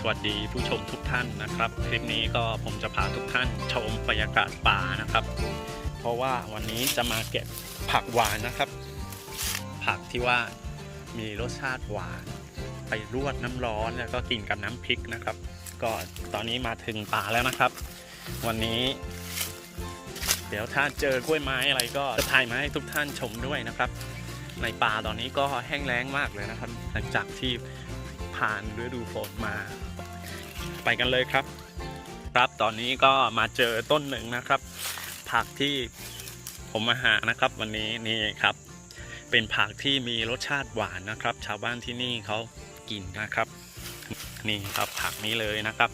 สวัสดีผู้ชมทุกท่านนะครับ คลิปนี้ก็ผมจะพาทุกท่านชมบรรยากาศป่านะครับ เพราะว่าวันนี้จะมาเก็บผักหวานนะครับ ผักที่ว่ามีรสชาติหวาน ไปรวดน้ำร้อนแล้วก็กินกับน้ำพริกนะครับ ก็ตอนนี้มาถึงป่าแล้วนะครับ วันนี้ เดี๋ยวถ้าเจอกล้วยไม้อะไรก็จะถ่ายมาให้ทุกท่านชมด้วยนะครับ ในป่าตอนนี้ก็แห้งแล้งมากเลยนะครับ หลังจากที่ ผ่านฤดูฝนมา ไปกันเลยครับ ครับตอนนี้ก็มาเจอต้นหนึ่งนะครับ ผักที่ผมมาหานะครับ วันนี้นี่ครับ เป็นผักที่มีรสชาติหวานนะครับ ชาวบ้านที่นี่เขากินนะครับ นี่ครับผักนี้เลยนะครับ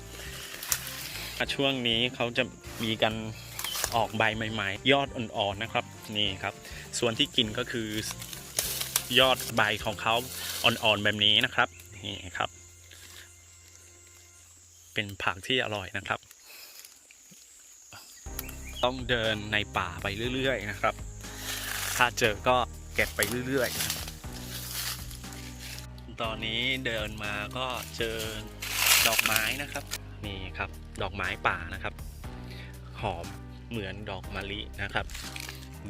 ช่วงนี้เขาจะมีกันออกใบใหม่ๆ ยอดอ่อนๆนะครับนี่ครับ ส่วนที่กินก็คือยอดใบของเขาอ่อนๆแบบนี้นะครับ นี่ครับ เป็นผักที่อร่อยนะครับ ต้องเดินในป่าไปเรื่อย ๆ นะครับ ถ้าเจอก็เก็บไปเรื่อย ๆ ตอนนี้เดินมาก็เจอดอกไม้นะครับ นี่ครับ ดอกไม้ป่านะครับ หอมเหมือนดอกมะลินะครับ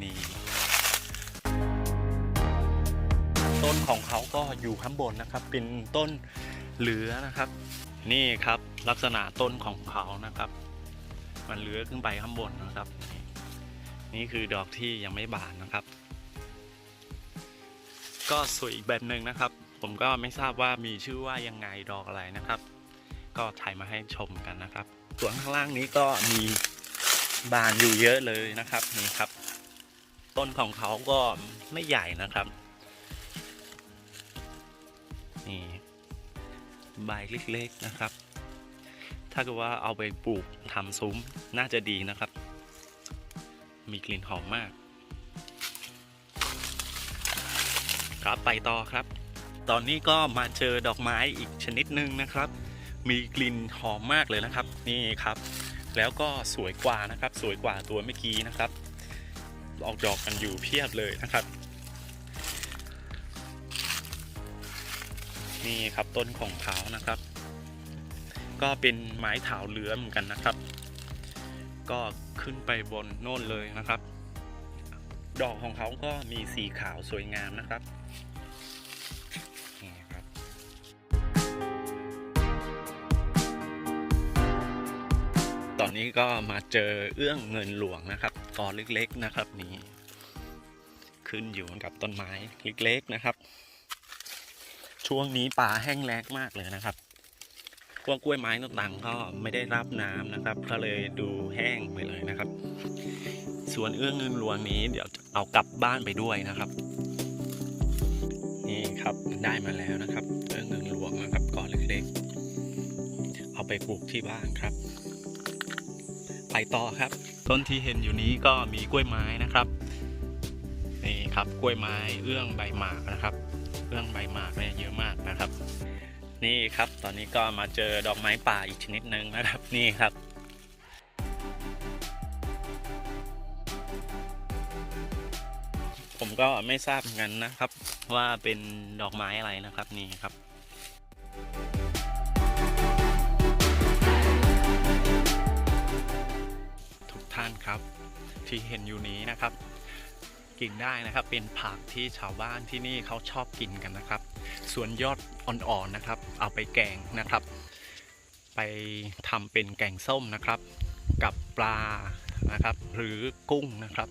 นี่ ต้นของเขาก็อยู่ข้างบนนะครับ เป็นต้นเหลือนะครับ นี่ครับลักษณะต้นของเขานะครับ มันเหลือขึ้นไปข้างบนนะครับนี่นี่คือดอกที่ยังไม่บานนะครับ ก็สวยอีกแบบหนึ่งนะครับ ผมก็ไม่ทราบว่ามีชื่อว่ายังไงดอกอะไรนะครับ ก็ถ่ายมาให้ชมกันนะครับส่วนข้างล่างนี้ก็มีบานอยู่เยอะเลยนะครับนี่ครับ ต้นของเขาก็ไม่ใหญ่นะครับ นี่ใบเล็กๆนะครับ ถ้าเกิดว่าเอาไปปลูกทำซุ้มน่าจะดีนะครับ มีกลิ่นหอมมาก ครับไปต่อครับ ตอนนี้ก็มาเจอดอกไม้อีกชนิดหนึ่งนะครับ มีกลิ่นหอมมากเลยนะครับ นี่ครับ แล้วก็สวยกว่านะครับ สวยกว่าตัวเมื่อกี้นะครับ ออกดอกกันอยู่เพียบเลยนะครับ นี่ครับต้นของเขานะครับ ก็เป็นไม้ถาวเลื้อเหมือนกันนะครับ ก็ขึ้นไปบนโน่นเลยนะครับ ดอกของเขาก็มีสีขาวสวยงามนะครับตอนนี้ก็มาเจอเอื้องเงินหลวงนะครับกอเล็กๆนะครับนี่ขึ้นอยู่กับต้นไม้เล็กๆนะครับ ช่วงนี้ป่าแห้งแล้งมากเลยนะครับ พวกกล้วยไม้ต่างๆก็ไม่ได้รับน้ำนะครับ ก็เลยดูแห้งไปเลยนะครับ ส่วนเอื้องเงินหลวงนี้เดี๋ยวเอากลับบ้านไปด้วยนะครับ นี่ครับได้มาแล้วนะครับ เอื้องเงินหลวงนะครับก้อนเล็กๆ เอาไปปลูกที่บ้านครับ ไปต่อครับ ต้นที่เห็นอยู่นี้ก็มีกล้วยไม้นะครับ นี่ครับกล้วยไม้เอื้องใบหมากนะครับ เอื้องใบหมากเนี่ยเยอะมากนะครับ นี่ครับตอนนี้ก็มาเจอดอกไม้ป่าอีกชนิดหนึ่งนะครับนี่ครับผมก็ไม่ทราบเหมือนกันนะครับว่าเป็นดอกไม้อะไรนะครับนี่ครับ ทุกท่านครับที่เห็นอยู่นี้นะครับ กินได้นะครับ เป็นผักที่ชาวบ้านที่นี่เขาชอบกินกันนะครับ ส่วนยอดอ่อนๆนะครับ เอาไปแกงนะครับ ไปทำเป็นแกงส้มนะครับ กับปลานะครับ หรือกุ้งนะครับ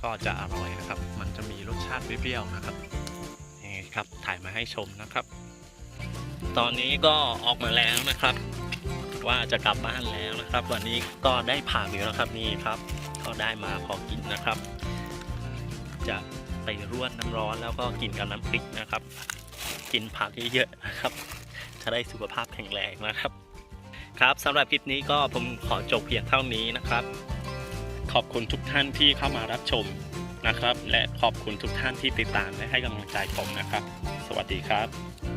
ก็จะอร่อยนะครับ มันจะมีรสชาติเปรี้ยวๆนะครับนี่ครับถ่ายมาให้ชมนะครับ ตอนนี้ก็ออกมาแล้วนะครับ ว่าจะกลับบ้านแล้วนะครับ วันนี้ก็ได้ผักอยู่แล้วครับนี่ครับ ก็ได้มาพอกินนะครับ จะไปร่วนน้ำร้อนแล้วก็กินกับน้ำพริกนะครับ กินผักเยอะๆนะครับ จะได้สุขภาพแข็งแรงนะครับ ครับสำหรับคลิปนี้ก็ผมขอจบเพียงเท่านี้นะครับ ขอบคุณทุกท่านที่เข้ามารับชมนะครับ และขอบคุณทุกท่านที่ติดตามและให้กำลังใจผมนะครับ สวัสดีครับ